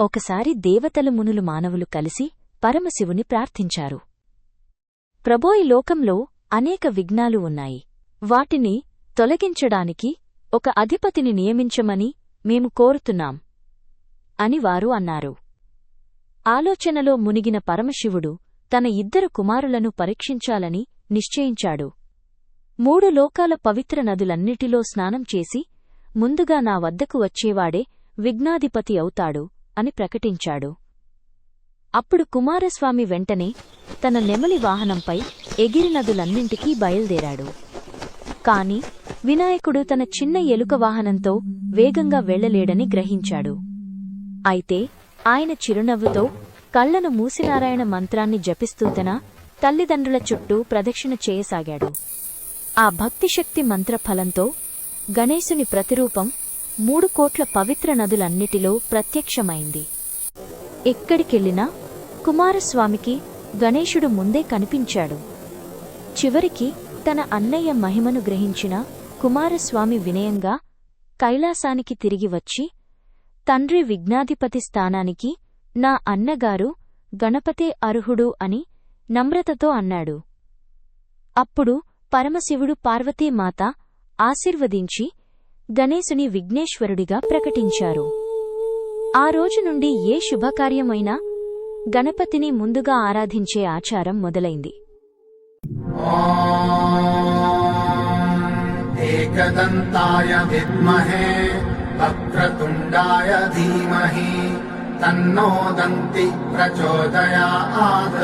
ఒకసారి దేవతలు మునులు మానవులు కలిసి పరమశివుని ప్రార్థించారు. ప్రభోయి లోకంలో అనేక విఘ్నాలు ఉన్నాయి. వాటిని తొలగించడానికి ఒక అధిపతిని నియమించమని మేము కోరుతున్నాం అని వారు అన్నారు. ఆలోచనలో మునిగిన పరమశివుడు తన ఇద్దరు కుమారులను పరీక్షించాలని నిశ్చయించాడు. మూడు లోకాల పవిత్ర నదులన్నిటిలో స్నానం చేసి ముందుగా నా వద్దకు వచ్చేవాడే విఘ్నాధిపతి అవుతాడు. అని ప్రకటించాడు. అప్పుడు కుమారస్వామి వెంటనే తన నెమలి వాహనంపై ఎగిరి నదులన్నింటికీ బయల్దేరాడు. కాని వినాయకుడు తన చిన్న ఎలుక వాహనంతో వేగంగా వెళ్ళలేడని గ్రహించాడు. అయితే ఆయన చిరునవ్వుతో కళ్ళను మూసినారాయణ మంత్రాన్ని జపిస్తూ తన తల్లిదండ్రుల చుట్టూ ప్రదక్షిణ చేయసాగాడు. ఆ భక్తిశక్తి మంత్రఫలంతో గణేశుని ప్రతిరూపం మూడు కోట్ల పవిత్ర నదులన్నిటిలో ప్రత్యక్షమైంది. ఎక్కడికెళ్ళినా కుమారస్వామికి గణేశుడు ముందే కనిపించాడు. చివరికి తన అన్నయ్య మహిమను గ్రహించిన కుమారస్వామి వినయంగా కైలాసానికి తిరిగి వచ్చి తండ్రి విఘ్నాధిపతి స్థానానికి నా అన్నగారు గణపతే అర్హుడు అని నమ్రతతో అన్నాడు. అప్పుడు పరమశివుడు పార్వతీమాత ఆశీర్వదించి గణేశుని విఘ్నేశ్వరుడిగా ప్రకటించారు ఆ రోజు నుండి ఏ శుభకార్యమైనా గణపతిని ముందుగా ఆరాధించే ఆచారం మొదలైంది एकदन्ताय विद्महे वक्रतुण्डाय धीमहि तन्नो दन्ति प्रचोदयात्